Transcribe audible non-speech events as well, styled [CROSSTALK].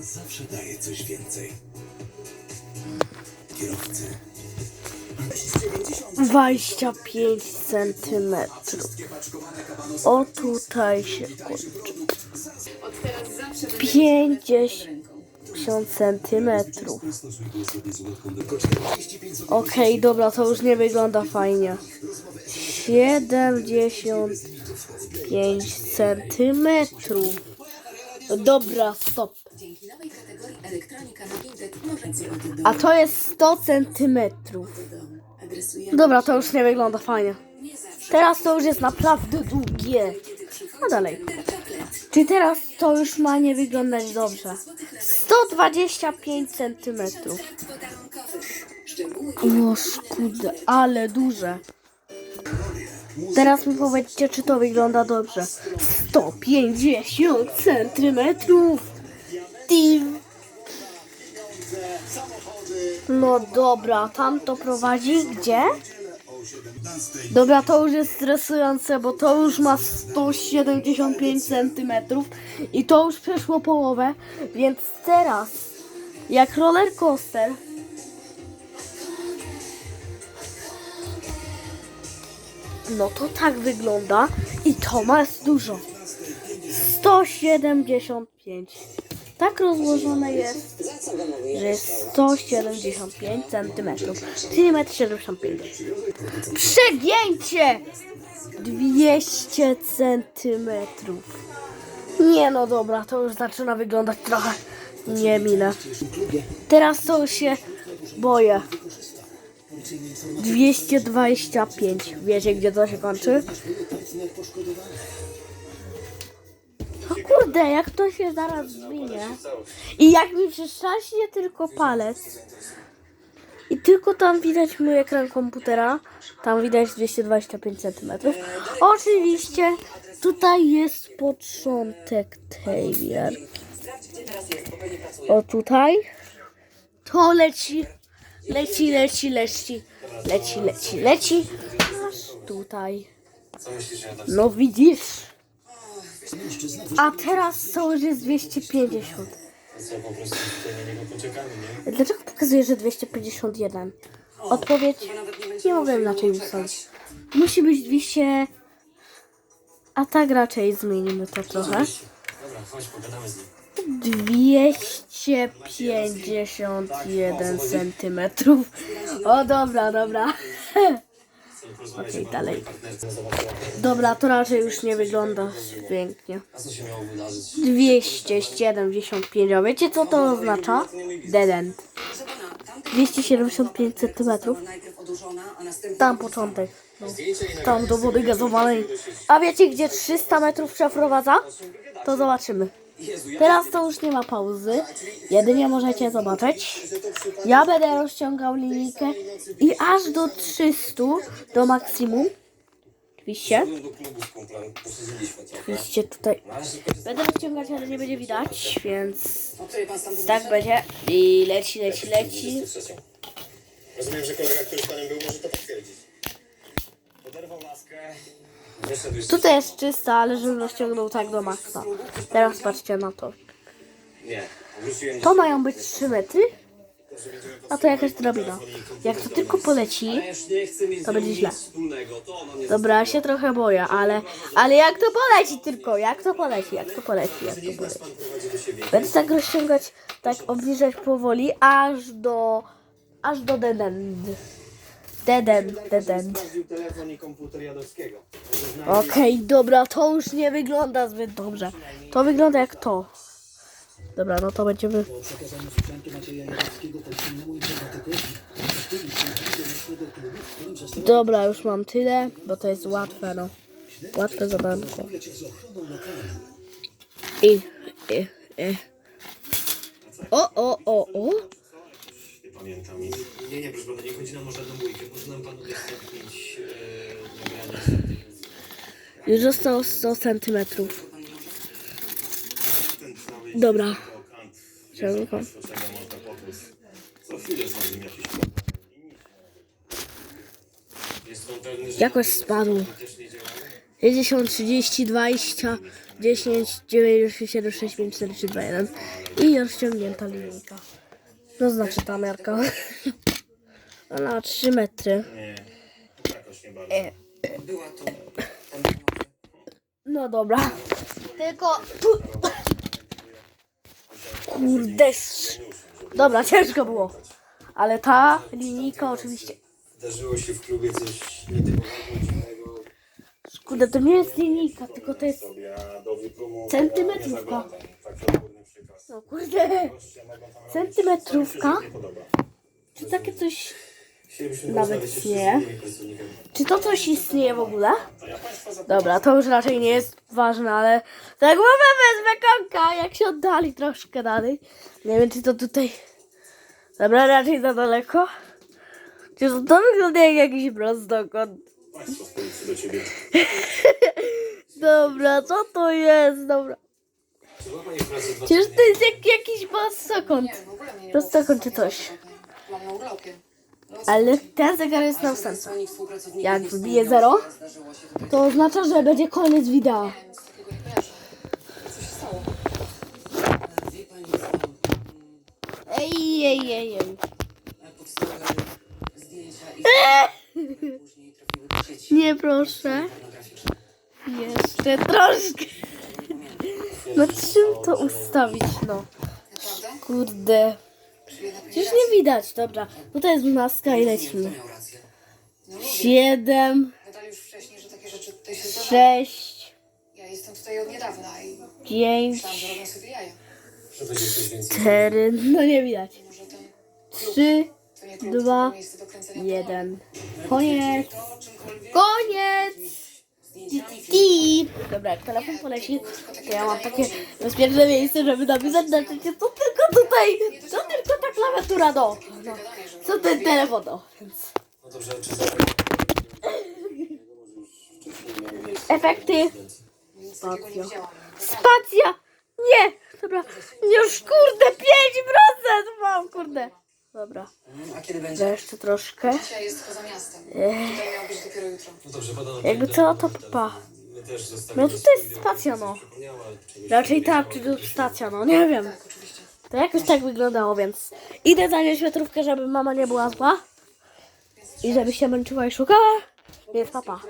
zawsze daje coś więcej. Kierowcy. 25 centymetrów. O tutaj się kończy. 50 centymetrów. Okej, dobra, to już nie wygląda fajnie. 75 centymetrów. Dobra, stop. Dzięki nowej kategorii elektronika na Vinted możecie A to jest 100 centymetrów. adresujemy Dobra, to już nie wygląda fajnie. nie zawsze Teraz to już jest naprawdę długie. kiedy przychodzi A dalej. Czy teraz to już ma nie wyglądać dobrze? 125 centymetrów. Szczegóły O kurde, ale duże. Teraz mi powiedzcie, czy to wygląda dobrze. 150 centymetrów. Tim. No dobra, tam to prowadzi gdzie? Dobra, to już jest stresujące, bo to już ma 175 centymetrów i to już przeszło połowę, więc teraz jak roller coaster No to tak wygląda i to ma jest dużo. 175. Tak rozłożone jest, że jest 175 cm. Czyli 1,75 m. Przegięcie! 200 cm. Nie no dobra, to już zaczyna wyglądać trochę niemile. Teraz to już się boję. 225. Wiecie, gdzie to się kończy? O kurde, jak to się zaraz zmienia. I jak mi przytrzaśnie tylko palec. I tylko tam widać mój ekran komputera. Tam widać 225 cm. Oczywiście tutaj jest początek wierki. O tutaj. To leci Leci, leci, leci, leci, leci, leci. Aż tutaj. No widzisz. A teraz to już jest 250. Co po prostu tutaj na niego poczekamy, nie? Dlaczego pokazuje, że 251? Odpowiedź nie mogę inaczej ustalić. Musi być 200. A tak raczej zmienimy to trochę. Dobra, chodź, pogadamy z nim. 251 centymetrów. O dobra, dobra. [LAUGHS] Okej, o dalej. Dobra, to raczej już nie wygląda pięknie. A co się miało wydarzyć? 275, a wiecie co to oznacza? Dead end. 275 centymetrów. Tam początek. No. Tam do wody gazowanej. A wiecie gdzie 300 metrów przeprowadza? To zobaczymy. Teraz to już nie ma pauzy. Jedynie możecie zobaczyć. Ja będę rozciągał linijkę i aż do 300 do maksimum. Oczywiście. trochę. Oczywiście tutaj tylko będę rozciągać, ale nie będzie widać, więc pan stamtąd tak będzie. I leci, leci, leci. 23. Rozumiem, że kolega, który z panem był, może to potwierdzić. Tutaj jest czysta, ale żebym rozciągnął tak do maksa. Teraz patrzcie na to. To mają być 3 metry, a to jakaś drabina. Jak to tylko poleci, to będzie źle. Dobra, ja się trochę boję, ale, ale jak to poleci tylko, jak to poleci, jak to poleci, jak to poleci. do siebie. Będę tak rozciągać, tak obniżać powoli, aż do, aż do dead end. Dead end, dead end. Telefon i komputer Jadowskiego. Okej, dobra, to już nie wygląda zbyt dobrze. To wygląda jak to. Dobra, no to będziemy... Przekazaniu sprzętu Macieja. Dobra, już mam tyle, bo to jest łatwe, no. Łatwe zadanko. I, i, i. O, o, o, o. Nie pamiętam. Nie, nie, proszę pana, nie chodzi nam o żadną bójkę. Może nam pan udostępnić e, nagranie. Już zostało 100 centymetrów. Ten cały Dobra. krokant. Ciągle. Co czego można popłuc. Co chwilę są z nim jakieś problemy. Jest on pewny, że Jakoś spadł. też nie działają? 50, 30, 20, 10, 9, 7, 6, 5, 4, 3, 2, 1 i rozciągnięta linijka. No znaczy ta miarka. Ona 3 metry. Nie, jakoś nie bardzo. Była tu. No dobra. Tylko... Kurde. Dobra, ciężko było. Ale ta linijka oczywiście... Zdarzyło się w klubie coś nietypowego, dziwnego. Kurde, to nie jest linijka, tylko to jest... Centymetrówka. przykaz. No kurde. Centymetrówka. Czy takie coś... Nawet nie. Czy to coś istnieje w ogóle? Dobra, to już raczej nie jest ważne, ale tak mamy wezmę konka, jak się oddali troszkę dalej. Nie wiem, czy to tutaj... Dobra, raczej za daleko. Czy to, to wygląda jak jakiś prostokąt? Państwo z policji do ciebie. [LAUGHS] Dobra, co to jest? Dobra. Przecież to jest jak, jakiś prostokąt. Nie, w ogóle mnie nie Prostokąt czy coś. Byłam na urlopie. Ale ten zegar jest na ósemce. Jak wbije wspomniał, zero, że zdarzyło się tutaj. To oznacza, że będzie koniec wideo. Ej, ej, ej, ej. [LAUGHS] Nie proszę. Jeszcze troszkę. [LAUGHS] No czym to ustawić, no? Kurde. Rację? nie widać, dobra. No to jest maska i lecimy. Siedem, już tutaj sześć, Ja jestem tutaj od niedawna i pięć, cztery, no nie widać. Trzy, Dwa, jeden. Koniec. Koniec. Dobra, jak telefon poleci, to ja mam takie bezpieczne miejsce, żeby napisać na czacie, co tylko tutaj, co tylko ta klawiatura do. No. Co ten telefon do. Więc No dobrze, czy efekty. widziałam. Spacja! Nie! Dobra, już kurde, 5% mam, kurde. Dobra, A kiedy to będzie? jeszcze troszkę. Dzisiaj jest poza miastem. Tutaj miało być dopiero jutro. No dobrze, badano Jakby co, to pa. My też zostawimy No to to jest stacja, no. Raczej tak, wiedziała, czy stacja, no nie wiem. To jakoś tak wyglądało, więc idę zanieść świetrówkę, żeby mama nie była zła. I żeby się męczyła i szukała. Więc papa.